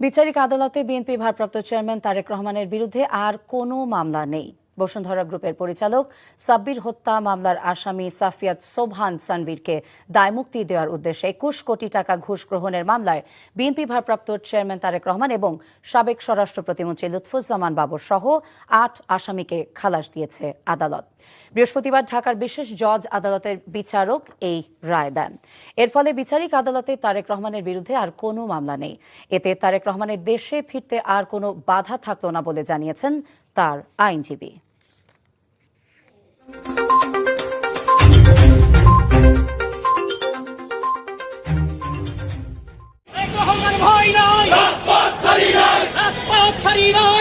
বিচারিক আদালতে বিএনপি ভারপ্রাপ্ত চেয়ারম্যান তারেক রহমানের বিরুদ্ধে আর কোনো মামলা নেই। বসুন্ধরা গ্রুপের পরিচালক সাব্বির হত্যা মামলার আসামি সাফিয়াত সোবহান সানভীরকে দায়মুক্তি দেওয়ার উদ্দেশ্যে একুশ কোটি টাকা ঘুষ গ্রহণের মামলায় বিএনপি ভারপ্রাপ্ত চেয়ারম্যান তারেক রহমান এবং সাবেক স্বরাষ্ট্র প্রতিমন্ত্রী লুৎফুজ্জামান বাবর সহ আট আসামিকে খালাস দিয়েছে আদালত। বৃহস্পতিবার ঢাকার বিশেষ জজ আদালতের বিচারক এই রায় দেন। এর ফলে বিচারিক আদালতে তারেক রহমানের বিরুদ্ধে আর কোনো মামলা নেই। এতে তারেক রহমানের দেশে ফিরতে আর কোনো বাধা থাকল না বলে জানিয়েছেন তার আইনজীবী। ভয় নয়